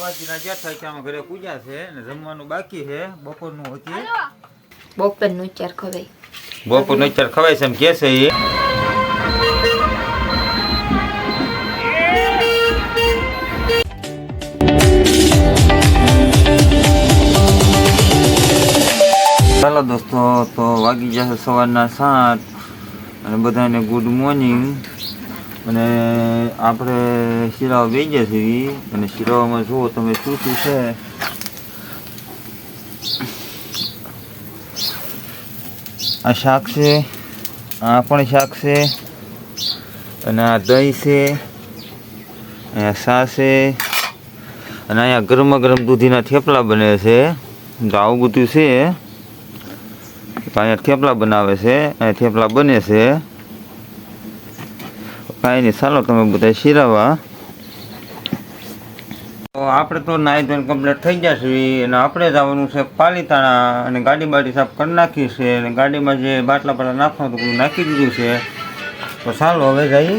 જ્યાં થાય છે ઘરે પૂજા છે ને જમવાનું બાકી છે બપોરનું હતી બપોરનું ચાર ખવાય. બપોરનું ચાર ખવાય છે એમ કે છે એ. ચાલો દોસ્તો તો વાગી જશે સવારના સાત અને બધાને ગુડ મોર્નિંગ અને આપણે શિરાઓ ગયા છીએ અને શિરાઓમાં જુઓ તમે શું શું છે. આ શાક છે, આ પણ શાક છે, અને આ દહીં છે અહીંયા સા છે, અને અહીંયા ગરમ ગરમ દૂધીના થેપલા બને છે. તો આવું બધું છે અહીંયા થેપલા બનાવે છે, અહીંયા થેપલા બને છે. કાંઈ નહીં. ચાલો તમે બધા શીરાવા. તો આપણે તો નાઈ ધોઈને કમ્પ્લીટ થઈ જશે અને આપણે જવાનું છે પાલીતાણા અને ગાડી બાડી સાફ કરી નાખી છે અને ગાડીમાં જે બાટલા બાટલા નાખવાનું હતું નાખી દીધું છે. તો ચાલો હવે જઈ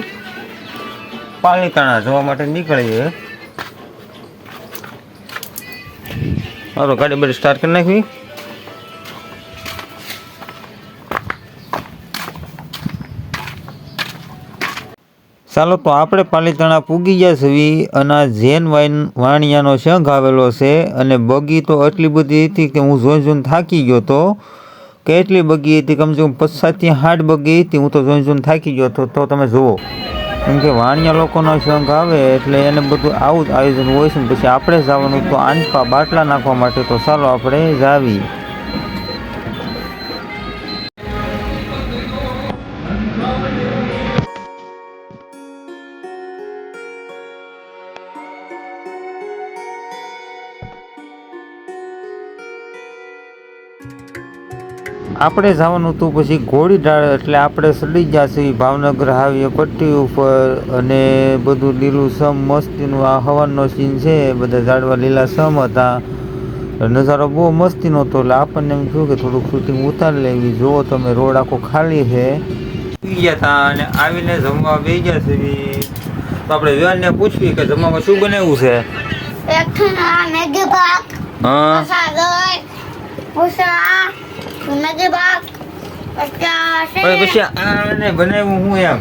પાલીતાણા જવા માટે નીકળીએ. હાલો, ગાડી બાડી સ્ટાર્ટ કરી નાખવી. ચાલો તો આપણે પાલીતાણા પૂગી ગયા છીએ અને ઝેન વાઇન વાણિયાનો શંખ આવેલો છે અને બગી તો એટલી બધી હતી કે હું જોઈ જોઈને થાકી ગયો હતો કેટલી બગી હતી? કમસે કમ પચાસથી હાઠ બગી હતી, હું તો જોઈ જોઈને થાકી ગયો હતો તો તમે જુઓ. કેમ કે વાણિયા લોકોનો શંખ આવે એટલે એને બધું આવું જ આયોજન હોય છે પછી આપણે જવાનું તો આંચપા બાટલા નાખવા માટે તો ચાલો આપણે જાવી. આપણે જવાનું હતું પછી ઘોડીઢાળ એટલે આપણે સડી જશે ભાવનગર હાવીએ પટ્ટી ઉપર અને બધું લીલું સમ મસ્તીનું આ હવનનો સીન છે બધા ઝાડવા લીલા સમ હતા. નજારો બહુ મસ્તીનો હતો એટલે આપણને એમ થયું કે થોડુંક શૂટિંગ ઉતારી લેવી. જુઓ તમે રોડ આખો ખાલી છે. ગયા હતા અને આવીને જમવા બે ગયા છે તો આપણે વિવાનને પૂછવી કે જમવામાં શું બનાવ્યું છે? એકઠુના મેગી પાક હા. સાગર પૂસા પછી આને બનાવ્યું હું એમ.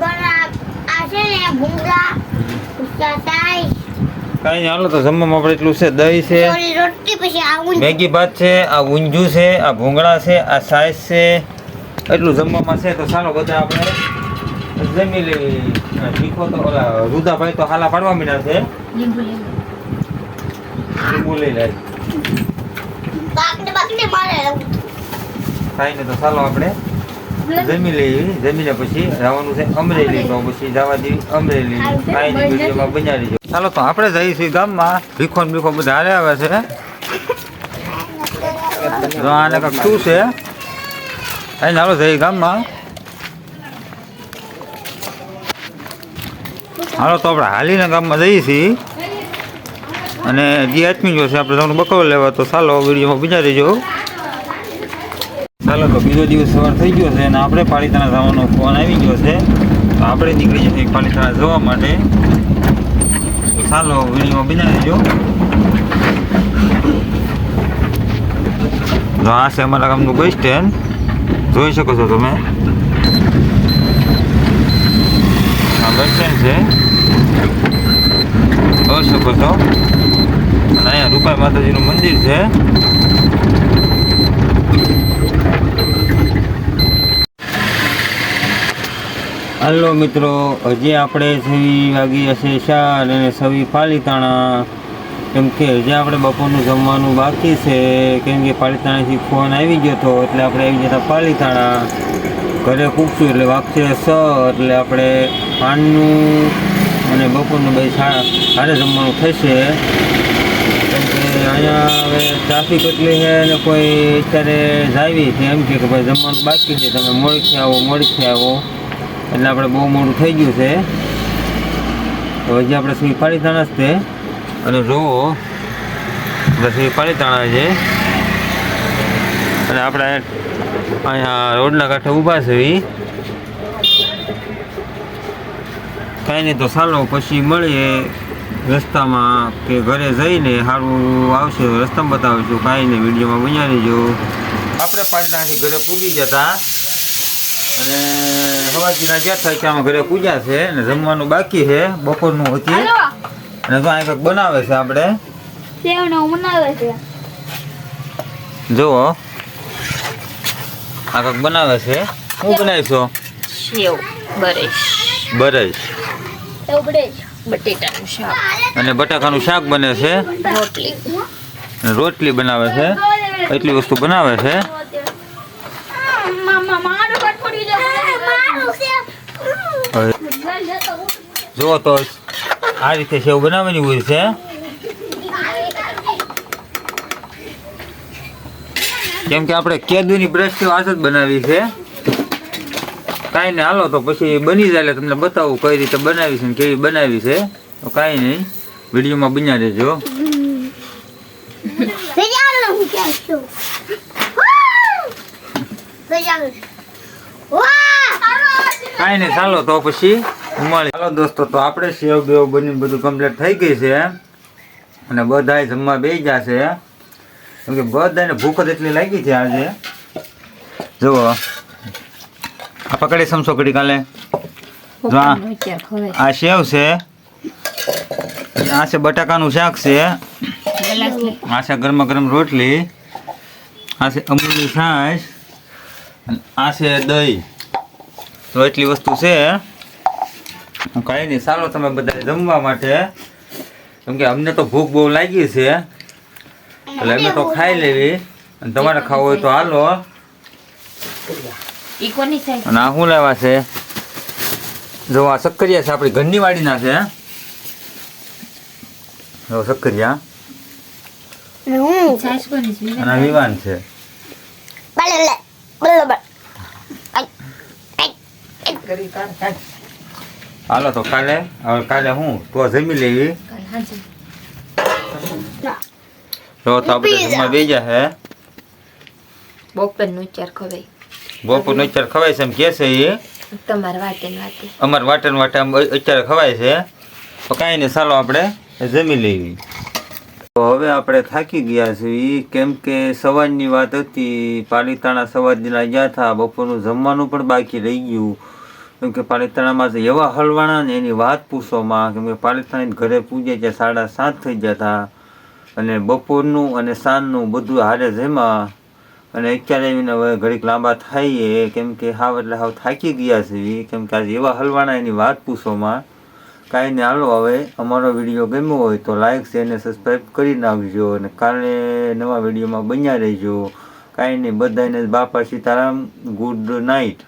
બના આ છે ને ભૂંગળા પૂસા સાઈઝ કાંઈ નહીં હાલો તો જમવામાં આપણે એટલું છે દહીં છે. મેગી ભાત છે આ ઊંજું છે આ ભૂંગળા છે આ સાઈઝ છે. એટલું જમવામાં છે તો ચાલો બધા આપણે જમી લેવી શીખો તો ઓલા રુદાભાઈ તો હાલા પાડવા મીના છે. લીંબુ લીંબુ લીંબુ લઈ લે. બાકને બાકને મારે. કાંઈ નહીં તો ચાલો આપણે. જમી લેવી જમીને પછી જવાનું છે અમરેલી તો પછી જવા દેવી અમરેલી. કાંઈ નહીં વિડીયોમાં બનાવી જો ચાલો તો આપણે જઈએ છીએ ગામમાં. ભીખો ને ભીખો બધા હારે આવે છે તો આને કંઈક શું છે? અહીં હાલો જઈએ ગામમાં. હાલો તો આપણે હાલીને ગામમાં જઈએ છીએ અને જે આચમી જોશે આપણે તમને બકરો લેવા, તો ચાલો વિડીયોમાં બીજા રહેજો ચાલો, તો બીજો દિવસ સવાર થઈ ગયો છે અને આપણે પાલિતાણા જવાનો ફોન આવી ગયો છે. તો આપણે નીકળી જઈએ પાલિતાણા જવા માટે. તો ચાલો વિડીયોમાં બીજા રહેજો. તો આ છે અમારા ગામનું બસ સ્ટેન્ડ. જોઈ શકો છો તમે. આ બસ સ્ટેન્ડ છે. જોઈ શકો છો. રૂપાઈ માતાજીનું મંદિર છે. હાલો મિત્રો, હજી આપણે સવી વાગી હશે શાર અને સવી પાલીતાણા. કેમ કે હજી આપણે બપોરનું જમવાનું બાકી છે. કેમ કે પાલીતાણાથી ફોન આવી ગયો હતો એટલે આપણે આવી જતા પાલીતાણા. ઘરે પૂછશું એટલે વાગશે સ એટલે આપણે પાનનું અને બપોરનું બે સારે જમવાનું થશે. અહીંયા હવે ટ્રાફિક એટલી છે અને કોઈ અત્યારે જાવી છે એમ કે ભાઈ જમવાનું બાકી છે. તમે મોડથી આવો મોડથી આવો. એટલે આપણે બહુ મોડું થઈ ગયું છે. તો હજી આપણે શ્રી પાલીતાણા જ છે. અને જુઓ, આપણે શ્રી પાલીતાણા છે. અને આપણે અહીંયા રોડના કાંઠે ઊભા છે. કાંઈ નહીં તો ચાલો પછી મળીએ. રસ્તામાં કે ઘરે જઈને સારું આવશે રસ્તામાં બતાવીશું. કાંઈ નહીં વિડીયોમાં બન્યા રહેજો. આપણે પાટણાથી ઘરે પૂગી જતા. અને હવાજીના જ્યાં થાય ત્યાં ઘરે પૂજા છે અને જમવાનું બાકી છે બપોરનું હતી અને તો અહીં કંઈક બનાવે છે આપણે. બનાવે છે. જુઓ. આ કંઈક બનાવે છે. શું બનાવીશો? સેવ બરેશ. બડે બટેટાનું શાક. અને બટાકાનું શાક બને છે? રોટલી. રોટલી બનાવે છે? એટલી વસ્તુ બનાવે છે? જુઓ તો આ રીતે સેવ બનાવવાની હોય છે. કેમ કે આપણે કેદુની બ્રશથી જ બનાવી છે. કાંઈ નહીં, હાલો તો પછી બની જાય એટલે તમને બતાવું કઈ રીતે બનાવી છે ને કેવી બનાવી છે. તો કાંઈ નહીં, વિડીયોમાં બન્યા દેજો કાંઈ નહીં, ચાલો તો પછી મળી ચાલો દોસ્તો, તો આપણે સેવ બેવ બની બધું કમ્પ્લીટ થઈ ગઈ છે. અને બધા જમવા બે ગયા છે. કેમ કે બધાને ભૂખ જ એટલી લાગી છે આજે. જુઓ. આ પકડી સમસો કડી કાલે. આ સેવ છે. આ છે બટાકાનું શાક છે. આ છે ગરમા ગરમ રોટલી. આ છે અમૂલની છાશ. અને આ છે દહીં. તો એટલી વસ્તુ છે. હું કાંઈ નહીં. ચાલો તમે બધા જમવા માટે. કેમ કે અમને તો ભૂખ બહુ લાગી છે. એટલે અમે તો ખાઈ લેવી. અને તમારે ખાવું હોય તો હાલો. ઈ કોની સાઈડ અને આ શું લેવા છે? જો આ સક્કરિયા છે આપણી ઘરની વાડીના છે જો સક્કરિયા. હું? છે? અને વિવાન છે. હાલો. તો કાલે હવે કાલે હું? તો જમી લેવી. તો આપણે જમવા બે છે બપોરનું અત્યારે ખવાય. બપોર નો અત્યારે ખવાય છે એમ કે છે એ તમારે અમારે વાટે વાટે આમ અત્યારે ખવાય છે. તો કાંઈ નહીં ચાલો આપણે જમી લેવી તો હવે આપણે થાકી ગયા છીએ કેમ કે સવારની વાત હતી પાલિતાણા સવારના ગયા હતા બપોરનું જમવાનું પણ બાકી રહી ગયું. કેમ કે પાલિતાણામાં એવા હલવાણા ને એની વાત પૂછવામાં કેમ કે પાલિતાણા ઘરે પૂજે ત્યાં સાડા સાત થઈ ગયા હતા અને બપોરનું અને સાંજનું બધું હારે જેમાં અને અત્યારે એને હવે ઘડીક લાંબા થાય કેમ કે હાવ એટલે હાવ થાકી ગયા છે, કેમ કે આજે એવા હલવાના એની વાત પૂછોમાં કાંઈ નહીં હાલો હવે, અમારો વીડિયો ગમ્યો હોય તો લાઈક શેર અને સબસ્ક્રાઈબ કરી નાખજો અને કાલે નવા વિડીયોમાં બન્યા રહેજો. કાંઈ નહીં બધાને બાપા સીતારામ ગુડ નાઇટ